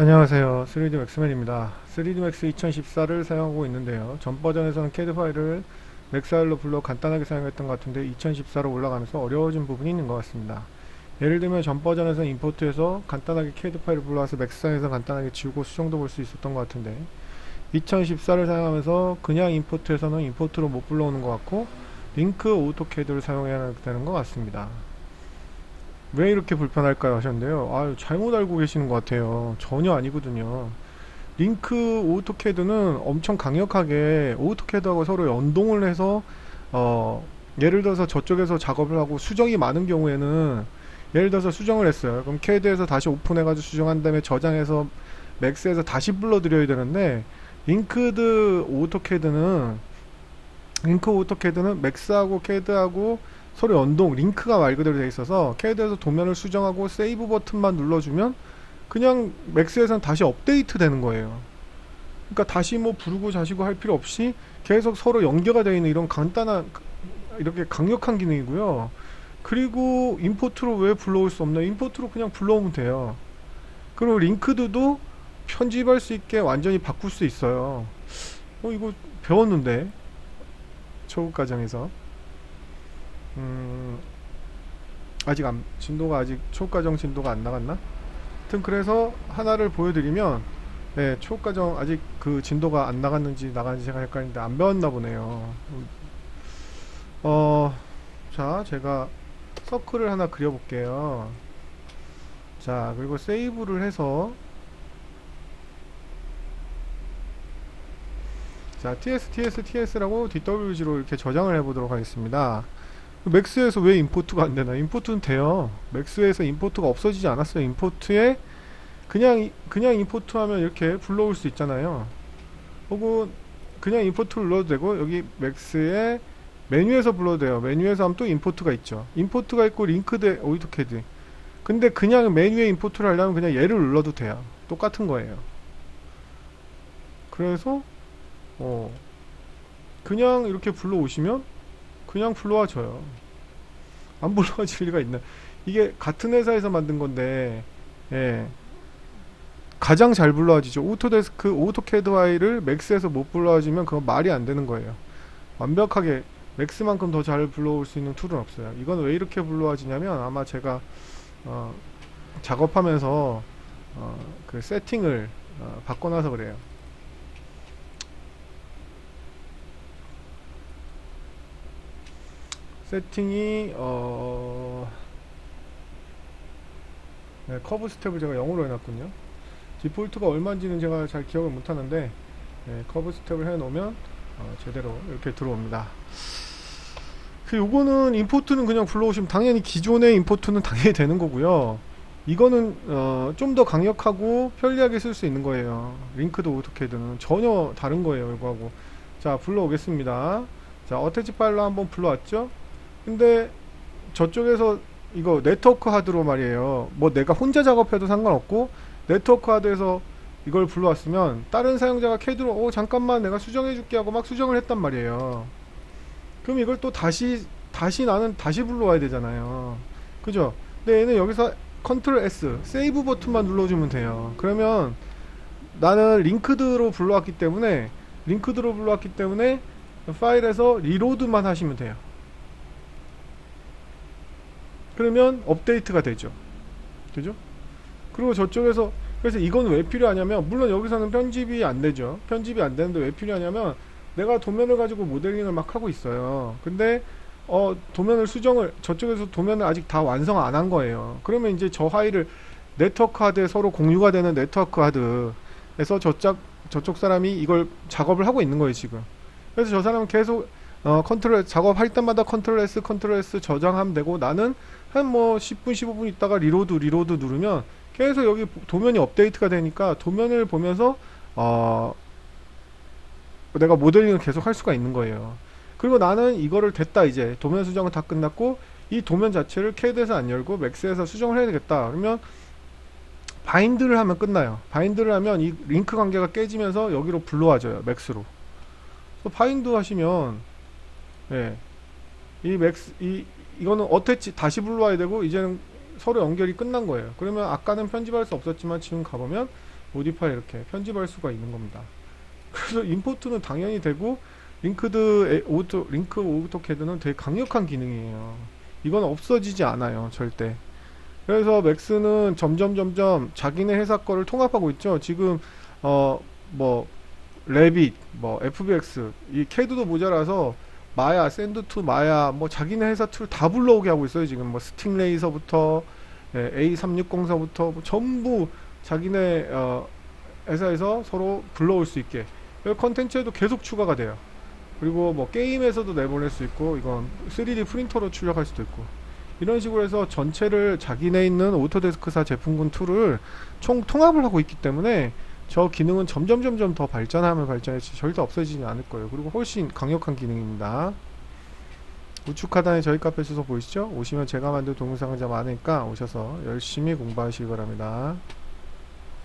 안녕하세요. 3D 맥스맨입니다. 3D 맥스 2014를 사용하고 있는데요. 전 버전에서는 CAD 파일을 맥스알로 불러 간단하게 사용했던 것 같은데 2014로 올라가면서 어려워진 부분이 있는 것 같습니다. 예를 들면 전 버전에서는 임포트해서 간단하게 CAD 파일을 불러와서 맥스상에서 간단하게 지우고 수정도 볼 수 있었던 것 같은데 2014를 사용하면서 그냥 임포트해서는 임포트로 못 불러오는 것 같고 링크 오토캐드를 사용해야 되는 것 같습니다. 왜 이렇게 불편할까요? 하셨는데요. 아유 잘못 알고 계시는 것 같아요. 전혀 아니거든요. 링크 오토캐드는 엄청 강력하게 오토캐드하고 서로 연동을 해서 어 예를 들어서 저쪽에서 작업을 하고 수정이 많은 경우에는 예를 들어서 수정을 했어요. 그럼 캐드에서 다시 오픈해 가지고 수정한 다음에 저장해서 맥스에서 다시 불러드려야 되는데 링크드 오토캐드는 링크 오토캐드는 맥스하고 캐드하고 서로 연동 링크가 말 그대로 돼 있어서 캐드에서 도면을 수정하고 세이브 버튼만 눌러주면 그냥 맥스에서는 다시 업데이트 되는 거예요. 그러니까 다시 뭐 부르고 자시고 할 필요 없이 계속 서로 연계가 되어 있는 이런 간단한 이렇게 강력한 기능이고요. 그리고 임포트로 왜 불러올 수 없나? 임포트로 그냥 불러오면 돼요. 그리고 링크드도 편집할 수 있게 완전히 바꿀 수 있어요. 어 이거 배웠는데 초급 과정에서. 음, 아직 안, 진도가 아직 초과정 진도가 안 나갔나? 하여튼 그래서 하나를 보여드리면 네, 초과정 아직 그 진도가 안 나갔는지 나갔는지 제가 헷갈리는데 안 배웠나 보네요. 음, 어, 자, 제가 서클을 하나 그려볼게요. 자, 그리고 세이브를 해서 자, ts, ts, ts라고 dwg로 이렇게 저장을 해보도록 하겠습니다. 맥스에서 왜 임포트가 안 되나? 임포트는 돼요. 맥스에서 임포트가 없어지지 않았어요. 임포트에 그냥 이- 그냥 임포트하면 이렇게 불러올 수 있잖아요. 혹은 그냥 임포트를 눌러도 되고 여기 맥스에 메뉴에서 불러도 돼요. 메뉴에서 하면 또 임포트가 있죠. 임포트가 있고 링크드 오이토캐드. 근데 그냥 메뉴에 임포트를 하려면 그냥 얘를 눌러도 돼요. 똑같은 거예요. 그래서 어 그냥 이렇게 불러오시면 그냥 불러와줘요. 안 불러와질 리가 있나? 이게 같은 회사에서 만든 건데, 예. 가장 잘 불러와지죠. 오토데스크, 오토캐드 파일을 맥스에서 못 불러와주면 그건 말이 안 되는 거예요. 완벽하게 맥스만큼 더 잘 불러올 수 있는 툴은 없어요. 이건 왜 이렇게 불러와지냐면 아마 제가 어, 작업하면서 어, 그 세팅을 어, 바꿔놔서 그래요. 세팅이 어 네, 커브 스텝을 제가 0으로 해놨군요. 디폴트가 얼마인지는 제가 잘 기억을 못하는데 네, 커브 스텝을 해놓으면 어, 제대로 이렇게 들어옵니다. 그 요거는 임포트는 그냥 불러오시면 당연히 기존의 임포트는 당연히 되는 거고요. 이거는 어, 좀 더 강력하고 편리하게 쓸 수 있는 거예요. 링크드 오토캐드는 전혀 다른 거예요. 이거하고 자 불러오겠습니다. 자 어태치 파일로 한번 불러왔죠. 근데 저쪽에서 이거 네트워크 하드로 말이에요. 뭐 내가 혼자 작업해도 상관없고 네트워크 하드에서 이걸 불러왔으면 다른 사용자가 캐드로 어 잠깐만 내가 수정해 줄게 하고 막 수정을 했단 말이에요. 그럼 이걸 또 다시 다시 나는 다시 불러와야 되잖아요. 그죠? 근데 얘는 여기서 컨트롤 S 세이브 버튼만 눌러주면 돼요. 그러면 나는 링크드로 불러왔기 때문에 링크드로 불러왔기 때문에 파일에서 리로드만 하시면 돼요. 그러면 업데이트가 되죠. 그죠? 그리고 저쪽에서 그래서 이건 왜 필요하냐면 물론 여기서는 편집이 안 되죠. 편집이 안 되는데 왜 필요하냐면 내가 도면을 가지고 모델링을 막 하고 있어요. 근데 어 도면을 수정을 저쪽에서 도면을 아직 다 완성 안 한 거예요. 그러면 이제 저 파일을 네트워크 하드에 서로 공유가 되는 네트워크 하드에서 저쪽 저쪽 사람이 이걸 작업을 하고 있는 거예요, 지금. 그래서 저 사람은 계속 어 컨트롤 작업할 때마다 컨트롤 S 컨트롤 S 저장하면 되고 나는 한 뭐 10분 15분 있다가 리로드 리로드 누르면 계속 여기 도면이 업데이트가 되니까 도면을 보면서 어 내가 모델링을 계속 할 수가 있는 거예요. 그리고 나는 이거를 됐다 이제 도면 수정은 다 끝났고 이 도면 자체를 CAD에서 안 열고 맥스에서 수정을 해야 되겠다. 그러면 바인드를 하면 끝나요. 바인드를 하면 이 링크 관계가 깨지면서 여기로 불러와줘요. 맥스로. 바인드 하시면 예. 이 맥스 이 이거는 어태치 다시 불러와야 되고 이제는 서로 연결이 끝난 거예요. 그러면 아까는 편집할 수 없었지만 지금 가보면 모디파이 이렇게 편집할 수가 있는 겁니다. 그래서 임포트는 당연히 되고 링크드 에- 오토 링크 오토캐드는 되게 강력한 기능이에요. 이건 없어지지 않아요, 절대. 그래서 맥스는 점점 점점 자기네 회사 거를 통합하고 있죠. 지금 어 뭐 레빗, 뭐 FBX 이 캐드도 모자라서 마야, 샌드2 마야 뭐 자기네 회사 툴 다 불러오게 하고 있어요. 지금 뭐 스팅레이서부터 예, A360서부터 뭐 전부 자기네 어, 회사에서 서로 불러올 수 있게 이 컨텐츠에도 계속 추가가 돼요. 그리고 뭐 게임에서도 내보낼 수 있고 이건 3D 프린터로 출력할 수도 있고 이런 식으로 해서 전체를 자기네 있는 오토데스크사 제품군 툴을 총 통합을 하고 있기 때문에 저 기능은 점점 점점 더 발전하면 발전했지 절대 없어지지 않을 거예요. 그리고 훨씬 강력한 기능입니다. 우측 하단에 저희 카페 주소 보이시죠? 오시면 제가 만든 동영상을 좀 많으니까 오셔서 열심히 공부하시기 바랍니다.